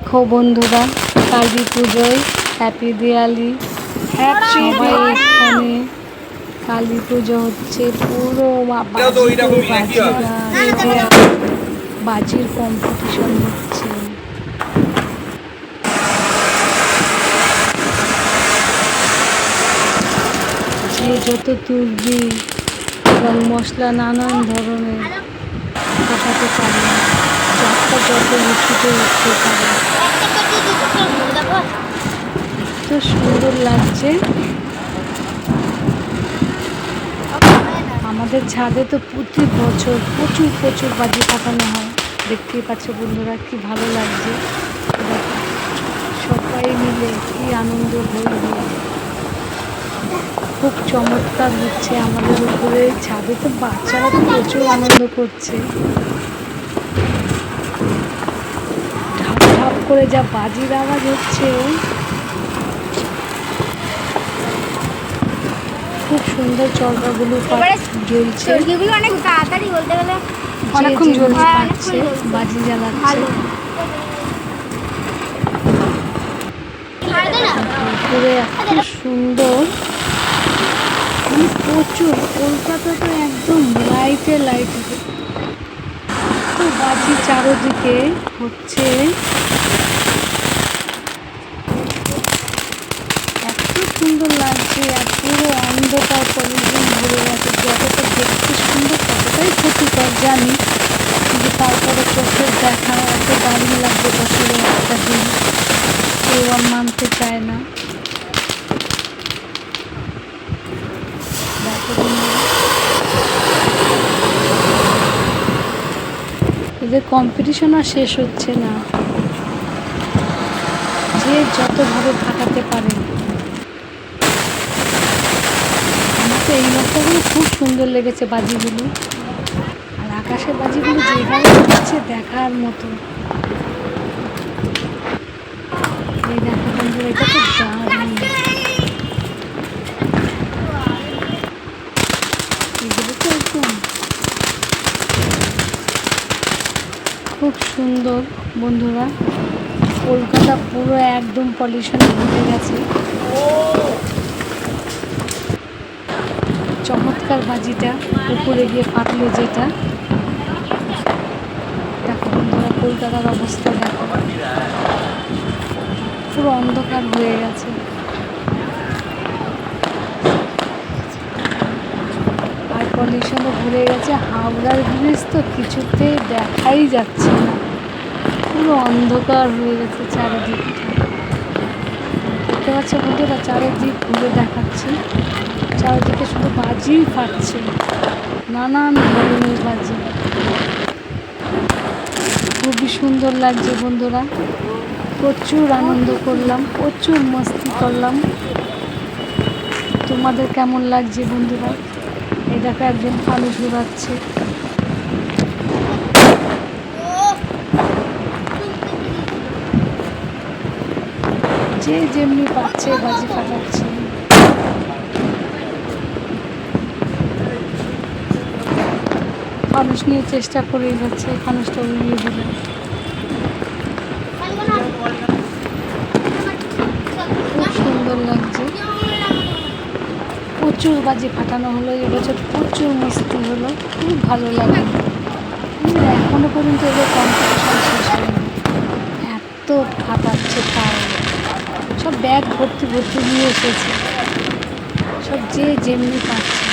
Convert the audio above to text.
দেখো বন্ধুরা কালী পুজোয় হ্যাপি দিওয়ালি সবাই এখানে কালী পুজো হচ্ছে পুরো নাকি হয়? বাজিরা, কম্পিটিশন হচ্ছে। যে যত তুলবি এবং মশলা নানান ধরনের ফাটাতে পারে যত এত সুন্দর লাগছে। আমাদের ছাদে তো প্রতি বছর প্রচুর প্রচুর বাজি ফাটানো হয়। দেখতেই পাচ্ছ বন্ধুরা, কি ভালো লাগছে। সবাই মিলে কি আনন্দ হইবে খুব চমৎকার হচ্ছে আমাদের উপরে। ছাদে তো বাচ্চারা তো প্রচুর আনন্দ করছে। করে যা বাজির আওয়াজ হচ্ছে। খুব সুন্দর চরকাগুলো জ্বলছে। অনেক তাড়াতাড়ি বলতে গেলে অনেকক্ষণ জ্বলতে হ্যাঁ, পারছে বাজি জ্বালাচ্ছে। উপরে এত সুন্দর। মানে প্রচুর কলকাতা তো একদম লাইটে লাইট। তো বাজি চারোদিকে হচ্ছে এত সুন্দর লাগছে, আর পুরো অন্ধকার পলিউশন ভরে গেছে। যতটা দেখতে সুন্দর, ততটাই ক্ষতিকর, জানি। কিন্তু তারপরে চোখের দেখা, এত দারুণ লাগবে বছরে একটা দিন। কেউ আর মানতে চায় না। এদের কম্পিটিশন আর শেষ হচ্ছে না। যে যতভাবে ফাটাতে পারে। তো এই নকশাগুলো খুব সুন্দর লেগেছে বাজিগুলো। আর আকাশের বাজিগুলো যেভাবে হচ্ছে দেখার মতো। এই দেখো বন্ধুরা, এটা তো দারুণ। এগুলো তো একদম খুব সুন্দর বন্ধুরা। কলকাতা পুরো একদম পলিউশনে ভরে গেছে। চমৎকার বাজিটা, উপরে গিয়ে ফাটলো যেটা। দেখো বন্ধুরা, কলকাতার অবস্থা দেখো। পুরো অন্ধকার হয়ে গেছে। আর পলিউশনে ভরে গেছে। হাওড়ার ব্রিজ তো কিছুতেই দেখাই যাচ্ছে না। পুরো অন্ধকার হয়ে গেছে চারিদিকটা। দেখতে পাচ্ছ বন্ধুরা, চারিদিক ঘুরে দেখাচ্ছি। চারিদিকে শুধু বাজিই ফাটছে। নানান ধরনের বাজি। খুবই সুন্দর লাগছে বন্ধুরা। প্রচুর আনন্দ করলাম, প্রচুর মস্তি করলাম। তোমাদের কেমন লাগছে বন্ধুরা? এই দেখো একজন ফানুস ঘুরাচ্ছে যে যেমনি পাচ্ছে, বাজি ফাটাচ্ছে। ফানুস নিয়ে চেষ্টা করেই যাচ্ছে ফানুসটা উড়িয়ে দিল খুব সুন্দর লাগছে। প্রচুর বাজি ফাটানো হলো এবছর প্রচুর মস্তি হলো, খুব ভালো লাগে। এখনও পর্যন্ত এদের কম্পিটিশন শেষ হয়নি। এত ফাটাচ্ছে তাও। সব ব্যাগ ভর্তি ভর্তি নিয়ে এসেছে। সব যে যেমনি পাচ্ছে।